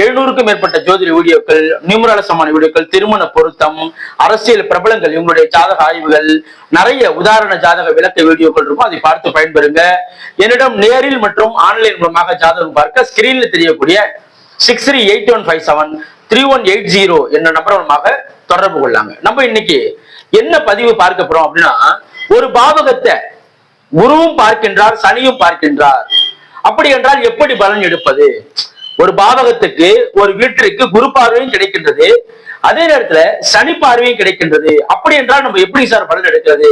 எழுநூறுக்கும் மேற்பட்ட ஜோதிட வீடியோக்கள் நியூமராலசமான வீடியோக்கள் திருமண பொருத்தம் அரசியல் பிரபலங்கள் இவங்களுடைய ஜாதக ஆய்வுகள் நிறைய உதாரண ஜாதக விளக்க வீடியோக்கள் இருக்கும். அதை பார்த்து பயன்பெறுங்க. என்னிடம் நேரில் மற்றும் ஆன்லைன் மூலமாக ஜாதகம் பார்க்க ஸ்கிரீன்ல தெரியக்கூடிய six three eight one five seven three one eight zero என்ற நம்பர் மூலமாக தொடர்பு கொள்ளாங்க. நம்ம இன்னைக்கு என்ன பதிவு பார்க்க போறோம் அப்படின்னா ஒரு பாவகத்தை குருவும் பார்க்கின்றார் சனியும் பார்க்கின்றார். அப்படி என்றால் எப்படி பலன் எடுப்பது? ஒரு பாவகத்துக்கு ஒரு வீட்டிற்கு குரு பார்வையும் கிடைக்கின்றது. அதே நேரத்துல சனி பார்வையும் கிடைக்கின்றது. அப்படி என்றால் நம்ம எப்படி சார் பலன் எடுக்கிறது?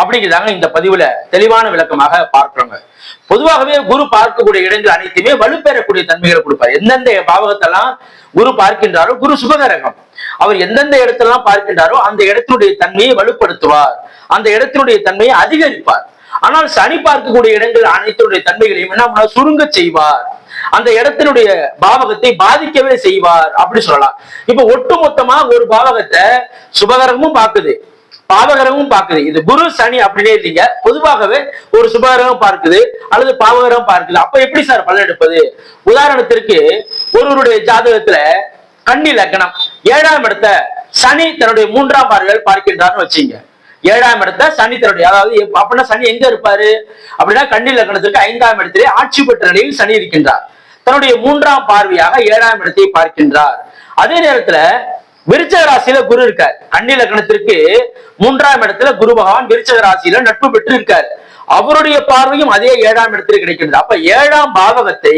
அப்படிங்கிறதாங்க இந்த பதிவுல தெளிவான விளக்கமாக பார்க்கிறோங்க. பொதுவாகவே குரு பார்க்கக்கூடிய இடங்கள் அனைத்துமே வலுப்பெறக்கூடிய தன்மைகளை கொடுப்பார். எந்தெந்த பாவகத்தெல்லாம் குரு பார்க்கின்றாரோ குரு சுபகரகம். அவர் எந்தெந்த இடத்தெல்லாம் பார்க்கின்றாரோ அந்த இடத்தினுடைய தன்மையை வலுப்படுத்துவார். அந்த இடத்தினுடைய தன்மையை அதிகரிப்பார். ஆனால் சனி பார்க்கக்கூடிய இடங்கள் அனைத்துடைய தன்மைகளையும் என்ன சுருங்க செய்வார். அந்த இடத்தினுடைய பாவகத்தை பாதிக்கவே செய்வார் அப்படி சொல்லலாம். இப்ப ஒட்டுமொத்தமா ஒரு பாவகத்தை சுபகரமும் பார்க்குது பாவகரமும் பார்க்குது. இது குரு சனி அப்படின்னே இல்லைங்க. பொதுவாகவே ஒரு சுபகரகம் பார்க்குது அல்லது பாவகரம் பார்க்குது. அப்ப எப்படி சார் பலன் எடுப்பது? உதாரணத்திற்கு ஒருவருடைய ஜாதகத்துல கன்னி லக்னம். ஏழாம் இடத்த சனி தன்னுடைய மூன்றாம் பார்வையால் பார்க்கின்றார்னு வச்சீங்க. ஏழாம் இடத்த சனி தன்னுடைய அதாவது அப்படின்னா சனி எங்க இருப்பாரு? அப்படின்னா கன்னி லக்னத்திற்கு ஐந்தாம் இடத்திலே ஆட்சி பெற்ற நிலையில் சனி இருக்கின்றார். தன்னுடைய மூன்றாம் பார்வையாக ஏழாம் இடத்தை பார்க்கின்றார். அதே நேரத்துல விருச்சக ராசியில குரு இருக்கார். கன்னி லக்னத்திற்கு மூன்றாம் இடத்துல குரு பகவான் விருச்சக ராசியில நட்பு பெற்று இருக்கார் அவருடைய பார்வையும் அதே ஏழாம் இடத்தில் கிடைக்கின்றது. அப்ப ஏழாம் பாவகத்தை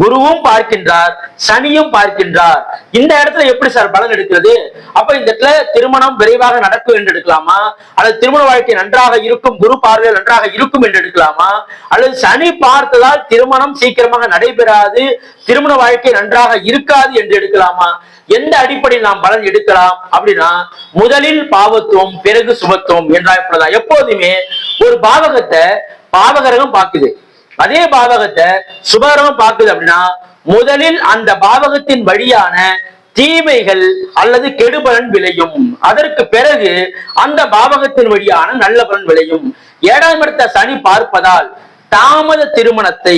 குருவும் பார்க்கின்றார் சனியும் பார்க்கின்றார். இந்த இடத்துல எப்படி சார் பலன் எடுக்கிறது? அப்ப இந்த இடத்துல திருமணம் விரைவாக நடக்கும் என்று எடுக்கலாமா? அல்லது திருமண வாழ்க்கை நன்றாக இருக்கும் குரு பார்வையில் நன்றாக இருக்கும் என்று எடுக்கலாமா? அல்லது சனி பார்த்ததால் திருமணம் சீக்கிரமாக நடைபெறாது திருமண வாழ்க்கை நன்றாக இருக்காது என்று எடுக்கலாமா? எந்த அடிப்படையில் நாம் பலன் எடுக்கலாம் அப்படின்னா முதலில் பாவத்துவம் பிறகு சுபத்துவம் என்றால் எப்போதுமே ஒரு பாவகத்தை பாவகரகம் பார்க்குது. அதே பாவகத்தை சுபகரமா பார்க்குது அப்படின்னா முதலில் அந்த பாவகத்தின் வழியான தீமைகள் அல்லது கெடுபலன் விளையும். அதற்கு பிறகு அந்த பாவகத்தின் வழியான நல்ல பலன் விளையும். ஏழாம் இடத்த சனி பார்ப்பதால் தாமத திருமணத்தை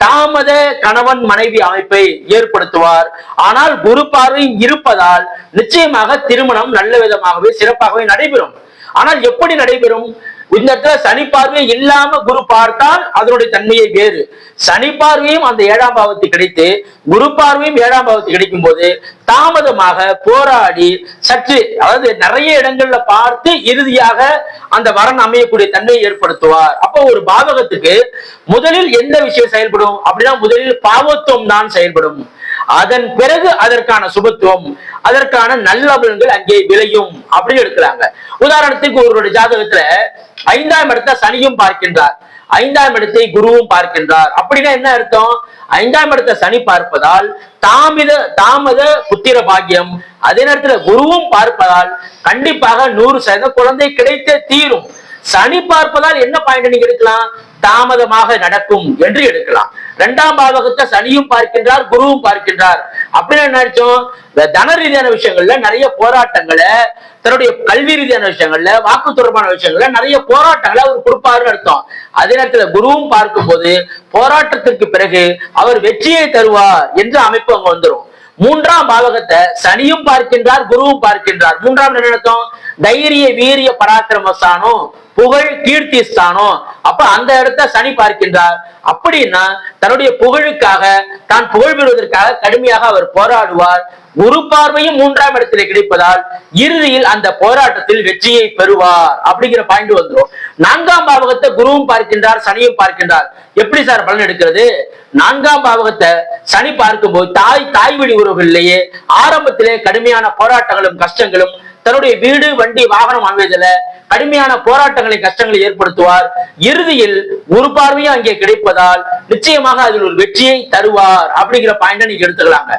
தாமத கணவன் மனைவி அமைப்பை ஏற்படுத்துவார். ஆனால் குரு பார்வை இருப்பதால் நிச்சயமாக திருமணம் நல்ல விதமாகவே சிறப்பாகவே நடைபெறும். ஆனால் எப்படி நடைபெறும்? இந்த இடத்துல சனி பார்வை இல்லாம குரு பார்த்தால் அதனுடைய தன்மையை வேறு. சனி பார்வையும் அந்த ஏழாம் பாவத்தை கிடைத்து குரு பார்வையும் ஏழாம் பாவத்தை கிடைக்கும் போது தாமதமாக போராடி சற்று அதாவது நிறைய இடங்கள்ல பார்த்து இறுதியாக அந்த வரன் அமையக்கூடிய தன்மையை ஏற்படுத்துவார். அப்போ ஒரு பாவகத்துக்கு முதலில் எந்த விஷயம் செயல்படும்? அப்படின்னா முதலில் பாவத்துவம் தான் செயல்படும். அதன் பிறகு அதற்கான சுபத்துவம் அதற்கான நல்ல பலன்கள் அங்கே விளையும் அப்படின்னு எடுக்கிறாங்க. உதாரணத்துக்கு ஒருவருடைய ஜாதகத்துல ஐந்தாம் இடத்தை சனியும் பார்க்கின்றார். ஐந்தாம் இடத்தை குருவும் பார்க்கின்றார். அப்படின்னா என்ன அர்த்தம்? ஐந்தாம் இடத்தை சனி பார்ப்பதால் தாமித தாமத புத்திர பாக்கியம். அதே நேரத்துல குருவும் பார்ப்பதால் கண்டிப்பாக நூறு சதவீத குழந்தை கிடைத்தே தீரும். சனி பார்ப்பதால் என்ன பாயிண்ட் நீங்க எடுக்கலாம்? தாமதமாக நடக்கும் என்று எடுக்கலாம். இரண்டாம் பாவகத்தை சனியும் பார்க்கின்றார் குருவும் பார்க்கின்றார். அப்படின்னு என்ன அர்த்தம் தன ரீதியான விஷயங்கள்ல நிறைய போராட்டங்களை தன்னுடைய கல்வி ரீதியான விஷயங்கள்ல வாக்கு தொடர்பான விஷயங்கள்ல நிறைய போராட்டங்களை அவர் கொடுப்பாருன்னு அர்த்தம். அதே நேரத்துல குருவும் பார்க்கும்போது போராட்டத்திற்கு பிறகு அவர் வெற்றியை தருவார் என்று அமைப்பு அங்க வந்துரும். மூன்றாம் பாவகத்தை சனியும் பார்க்கின்றார் குருவும் பார்க்கின்றார். மூன்றாம் என்ன அர்த்தம் தைரிய வீரிய பராக்கிரமஸ்தானம் புகழ் கீர்த்தி ஸ்தானம் அப்ப அந்த இடத்த சனி பார்க்கின்றார். அப்படின்னா தன்னுடைய புகழுக்காக தான் புகழ் பெறுவதற்காக கடுமையாக அவர் போராடுவார். குரு பார்வையும் மூன்றாம் இடத்துல கிடைப்பதால் இறுதியில் அந்த போராட்டத்தில் வெற்றியை பெறுவார் அப்படிங்கிற பாயிண்ட் வந்துரும். நான்காம் பாவகத்தை குருவும் பார்க்கின்றார் சனியும் பார்க்கின்றார். எப்படி சார் பலன் எடுக்கிறது? நான்காம் பாவகத்தை சனி பார்க்கும்போது தாய் தாய் வழி உறவுகளிலேயே ஆரம்பத்திலே கடுமையான போராட்டங்களும் கஷ்டங்களும் தன்னுடைய வீடு வண்டி வாகனம் வாங்குவதில் கடுமையான போராட்டங்களை கஷ்டங்களை ஏற்படுத்துவார். இறுதியில் ஒரு பார்வையும் அங்கே கிடைப்பதால் நிச்சயமாக அதில் ஒரு வெற்றியை தருவார் அப்படிங்கிற பாயிண்ட நீங்க எடுத்துக்கலாங்க.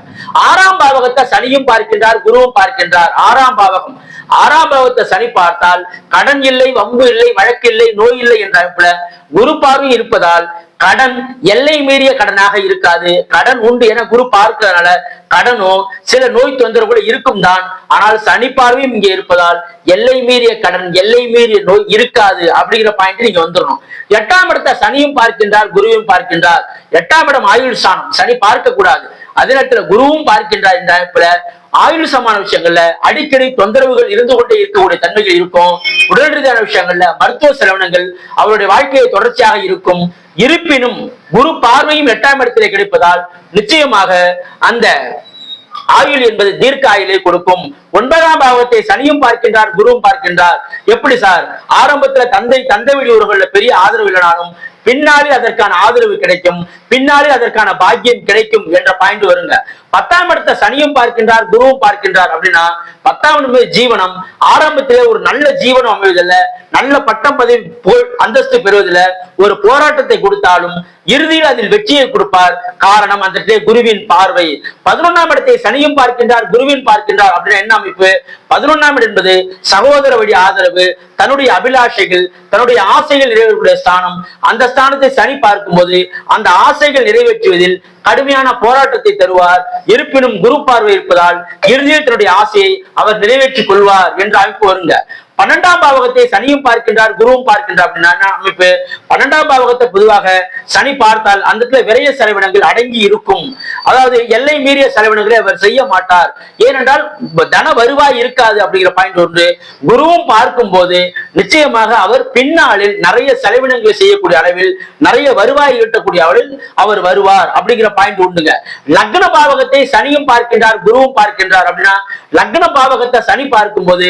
ஆறாம் பாவகத்தை சனியும் பார்க்கின்றார் குருவும் பார்க்கின்றார். ஆறாம் பாவகம். ஆறாம் பாவத்தை சனி பார்த்தால் கடன் இல்லை வம்பு இல்லை வழக்கு இல்லை நோய் இல்லை என்ற அமைப்புல குரு பார்வை இருப்பதால் கடன் எல்லை மீறிய கடனாக இருக்காது. கடன் உண்டு என குரு பார்க்கிறதுனால கடனும் சில நோய் தொந்தரவு இருக்கும் தான். ஆனால் சனி பார்வையும் இங்கே இருப்பதால் எல்லை மீறிய கடன் எல்லை மீறிய நோய் இருக்காது அப்படிங்கிற பாயிண்ட் நீங்க வந்துடணும் எட்டாம் இடத்தை சனியும் பார்க்கின்றார் குருவையும் பார்க்கின்றார். எட்டாம் இடம் ஆயுள் சாணம். சனி பார்க்க கூடாது அதே நேரத்துல குருவும் பார்க்கின்றார் இந்த அமைப்புல. ஆயுள் சமான விஷயங்கள்ல அடிக்கடி தொந்தரவுகள் இருந்து கொண்டே இருக்கக்கூடிய தன்மைகள் இருக்கும். உடல் ரீதியான விஷயங்கள்ல மருத்துவ செலவினங்கள் அவருடைய வாழ்க்கையை தொடர்ச்சியாக இருக்கும். இருப்பினும் குரு பார்வையும் எட்டாம் இடத்திலே கிடைப்பதால் நிச்சயமாக அந்த ஆயுள் என்பது தீர்க்க ஆயுளை கொடுக்கும். ஒன்பதாம் பாவத்தை சனியும் பார்க்கின்றார் குருவும் பார்க்கின்றார். எப்படி சார்? ஆரம்பத்துல தந்தை தந்தை வழி உறவுகள்ல பெரிய ஆதரவு இல்லைனாலும் பின்னாளில் அதற்கான ஆதரவு கிடைக்கும் பின்னாளில் அதற்கான பாக்கியம் கிடைக்கும் என்ற பாயிண்ட் வருங்க. பத்தாம் இடத்த சனியும் பார்க்கின்றார் குருவும் பார்க்கின்றார் அப்படின்னா பத்தாம் இடமே ஜீவனம். ஆரம்பத்திலே ஒரு நல்ல ஜீவனம் அமைவதில்ல. நல்ல பட்டம் பதவி அந்தஸ்து பெறுவதில் ஒரு போராட்டத்தை கொடுத்தாலும் இறுதியில் அதில் வெற்றியை கொடுப்பார். காரணம் அந்த குருவின் பார்வை. பதினொன்றாம் இடத்தை சனியும் பார்க்கின்றார் குருவின் பார்க்கின்றார் அப்படின்னா என்ன அமைப்பு பதினொன்னாம் இடம் என்பது சகோதர வழி ஆதரவு தன்னுடைய அபிலாஷைகள் தன்னுடைய ஆசைகள் நிறைவேறக்கூடிய ஸ்தானம். அந்த ஸ்தானத்தை சனி பார்க்கும்போது அந்த ஆசைகள் நிறைவேற்றுவதில் கடுமையான போராட்டத்தை தருவார். இருப்பினும் குரு பார்வை இருப்பதால் இறுதியில் தன்னுடைய ஆசையை அவர் நிறைவேற்றிக் கொள்வார் என்ற அமைப்பு வருங்க. பன்னெண்டாம் பாவகத்தை சனியும் பார்க்கின்றார் குருவும் பார்க்கின்றார் அப்படின்னா அமைப்பு? பன்னெண்டாம் பாவகத்தை பொதுவாக சனி பார்த்தால் அந்த இடத்துல விரைய செலவினங்கள் அடங்கி இருக்கும். அதாவது எல்லை மீறிய செலவினங்களை அவர் செய்ய மாட்டார். ஏனென்றால் தன வருவாய் இருக்காது அப்படிங்கிற பாயிண்ட் ஒன்று குருவும் பார்க்கும் போது நிச்சயமாக அவர் பின்னாளில் நிறைய செலவினங்களை செய்யக்கூடிய அளவில் நிறைய வருவாய் ஈட்டக்கூடிய அளவில் அவர் வருவார் அப்படிங்கிற பாயிண்ட் உண்டுங்க. லக்ன பாவகத்தை சனியும் பார்க்கின்றார் குருவும் பார்க்கின்றார் அப்படின்னா லக்ன பாவகத்தை சனி பார்க்கும் போது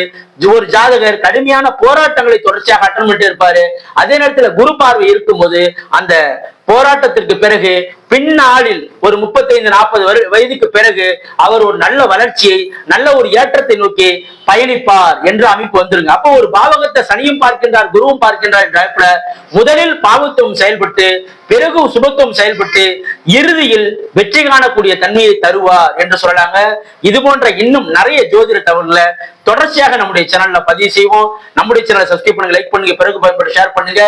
ஒரு ஜாதகர் கடுமையான போராட்டங்களை தொடர்ச்சியாக அட்டன் பண்ணிட்டு இருப்பாரு. அதே நேரத்துல குரு பார்வை இருக்கும்போது அந்த போராட்டத்திற்கு பிறகு பின்னாளில் ஒரு முப்பத்தைந்து நாற்பது வயதுக்கு பிறகு அவர் ஒரு நல்ல வளர்ச்சியை நல்ல ஒரு ஏற்றத்தை நோக்கி பயணிப்பார் என்று அமைப்பு வந்துருங்க. அப்போ ஒரு பாவகத்தை சனியும் பார்க்கின்றார் குருவும் பார்க்கின்றார் என்ற அழைப்புல முதலில் பாவத்துவம் செயல்பட்டு பிறகு சுபத்துவம் செயல்பட்டு இறுதியில் வெற்றி காணக்கூடிய தன்மையை தருவார் என்று சொல்லலாங்க. இது போன்ற இன்னும் நிறைய ஜோதிட தகவல்களை தொடர்ச்சியாக நம்முடைய சேனல்ல பதிவு செய்வோம். நம்முடைய சேனலை சப்ஸ்கிரைப் பண்ணுங்க லைக் பண்ணுங்க பிறகு பயன்படுத்தி ஷேர் பண்ணுங்க.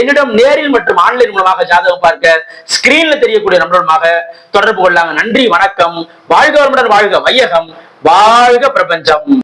என்னிடம் நேரில் மற்றும் ஆன்லைன் மூலமாக ஜாதகம் பார்க்க ஸ்கிரீன்ல தெரியக்கூடிய நம்பருமாக தொடர்பு கொள்ளாங்க நன்றி வணக்கம். வாழ்க வளமுடன் வாழ்க வையகம். வாழ்க பிரபஞ்சம்.